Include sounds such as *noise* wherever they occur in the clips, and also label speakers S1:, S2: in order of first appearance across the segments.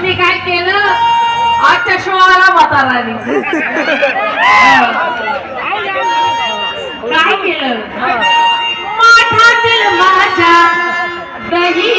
S1: मी काय केलं? आजच्या शोळाला म्हाताराने *laughs* केलं. माठातील माझ्या
S2: दही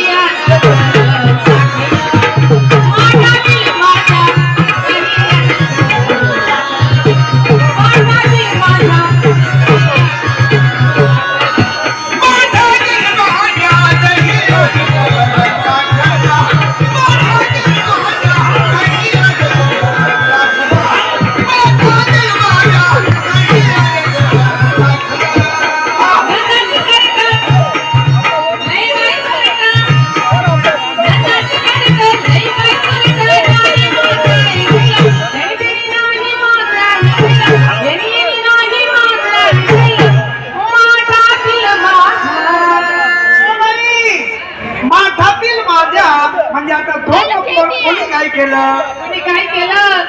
S2: कोणी काय केलं?
S1: काय केलं?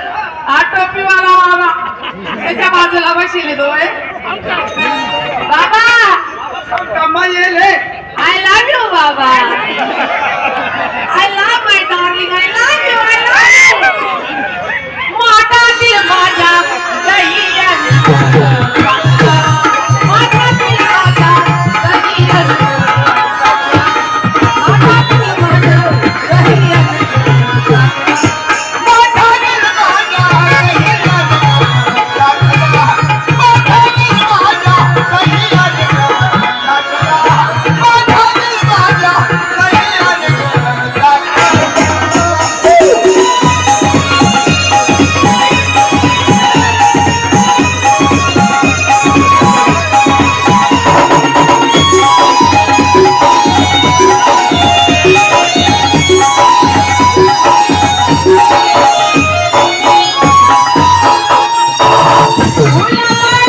S1: हा टोपीवाला बाबा त्याच्या बाजूला बसले दोय बाबा!
S2: कमा येईल.
S1: आय लव्ह यू बाबा. I love my darling I
S2: Hola.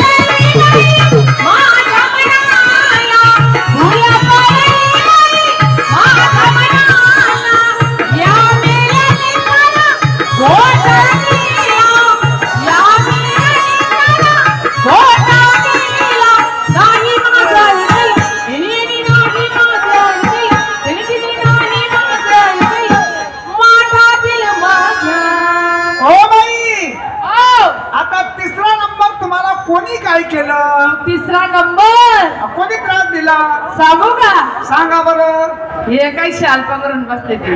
S2: कोणी काय केलं?
S1: तिसरा नंबर.
S2: कोणी त्रास दिला?
S1: सांगू का?
S2: सांगा बरं.
S1: हे काही शाल पकडून बसते ते.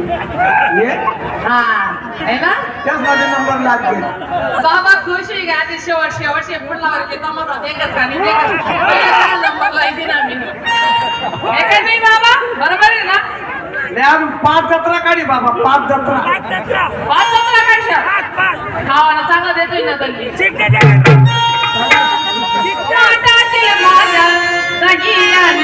S2: हे?
S1: हा ना?
S2: त्याच माझे नंबर लागले.
S1: बाबा खुश आहे का? ते शेवट शेवट शेपूटला वर घेतो मग देखच का नाही देखच नंबर लाईन ना मी. नाही बाबा? बरोबर आहे ना?
S2: नाही, अजून पाच जत्रा काढी बाबा पाच जत्रा.
S1: पाच सतरा काढल्या खावाना चांगला देतोय ना तल्ली माठातील माझ्या दहियानं. माठातील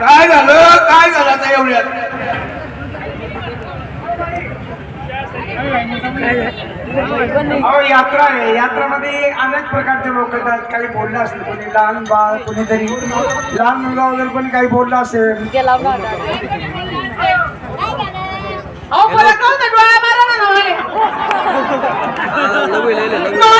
S2: काय झालं? काय झालं आता एवढ्यात? अहो यात्रा आहे. यात्रामध्ये अनेक प्रकारचे लोक येतात. काही बोलले असतील कोणी लहान बाळ कोणीतरी. लहान मुलगा वगैरे कोणी काही बोललं असेल.
S1: अहो परत नव्हतं डोळा मारा ना